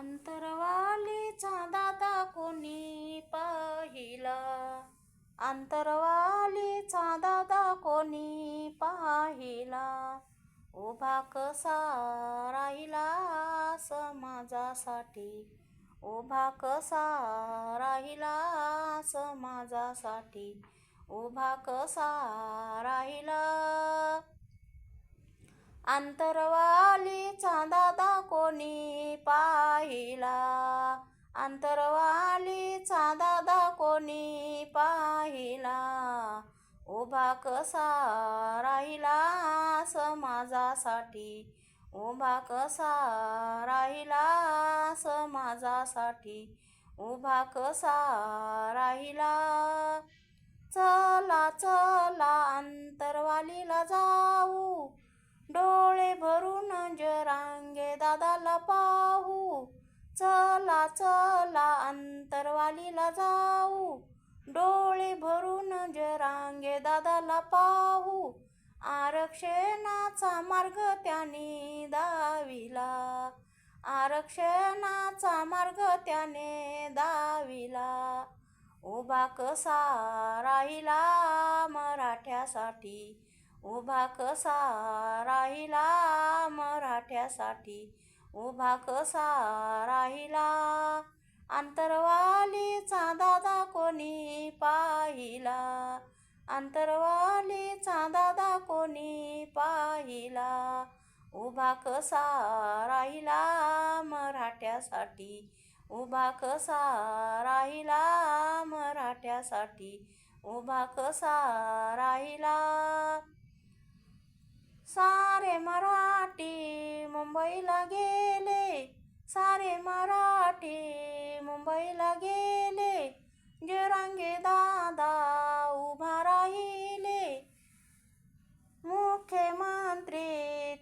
अंतरवालीचा दादा कोणी पाहिला? अंतरवालीचा दादा कोणी पाहिला? उभा कसा राहिला समाजासाठी? उभा कसा राहिला समाजासाठी? उभा कसा राहिला? अंतरवालीचा दादा कोणी पा अंतरवालीचा दादा कोणी पाहिला? उभा कसा राहिला समाजासाठी उभा कसा राहिला समाजासाठी उभा कसा राहिला? चला चला अंतरवालीला जाऊ. डोळे भरून जरांगे दादाला पा चला चला अंतरवालीला जाऊ. डोळे भरून जरांगे दादाला पाहू. आरक्षणाचा मार्ग त्याने दाविला. आरक्षणाचा मार्ग त्याने दाविला. उभा कसा राहिला मराठ्यासाठी? उभा कसा राहिला मराठ्यासाठी? उभा कसा राहिला? अंतरवालीचा दादा कोणी पाहिला? अंतरवालीचा दादा कोणी पाहिला? उभा कसा राहिला? मराठ्यासाठी उभा कसा राहिला? मराठ्यासाठी उभा कसा राहिला? सारे मराठी मुंबईला गे सारे मराठी मुंबईला गेले. जरांगे दादा उभा राहिले. मुख्यमंत्री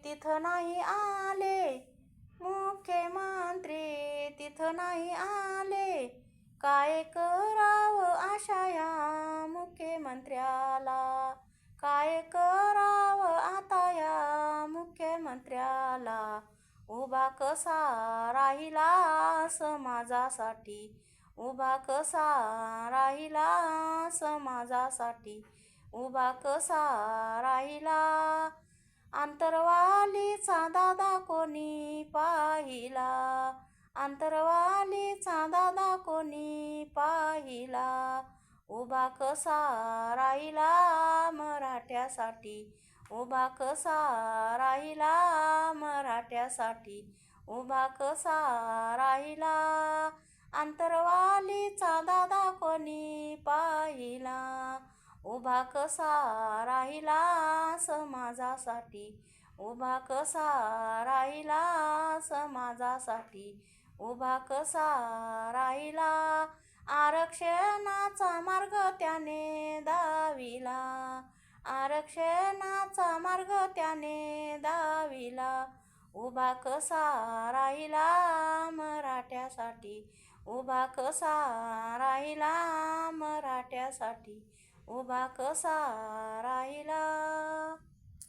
तिथं नाही आले. मुख्यमंत्री तिथं नाही आले. काय करावं आशा या मुख्यमंत्र्याला? उभा कसा राहिला समाजासाठी उभा कसा राहिला माझासाठी उभा कसा राहिला? अंतरवालीचा दादा कोणी पाहिला? अंतरवालीचा दादा कोणी पाहिला? उभा कसा राहिला मराठ्यासाठी? उभा कसा राहिला मराठ्यासाठी? उभा कसा राहिला? अंतरवालीचा दादा कोणी पाहिला? उभा कसा राहिला समाजासाठी? उभा कसा राहिला समाजासाठी? उभा कसा राहिला? आरक्षणाचा मार्ग त्याने दाविला. आरक्षणाचा मार्ग त्याने दाविला. उभा कसा राहिला मराठ्यासाठी? उभा कसा राहिला मराठ्यासाठी? उभा कसा राहिला?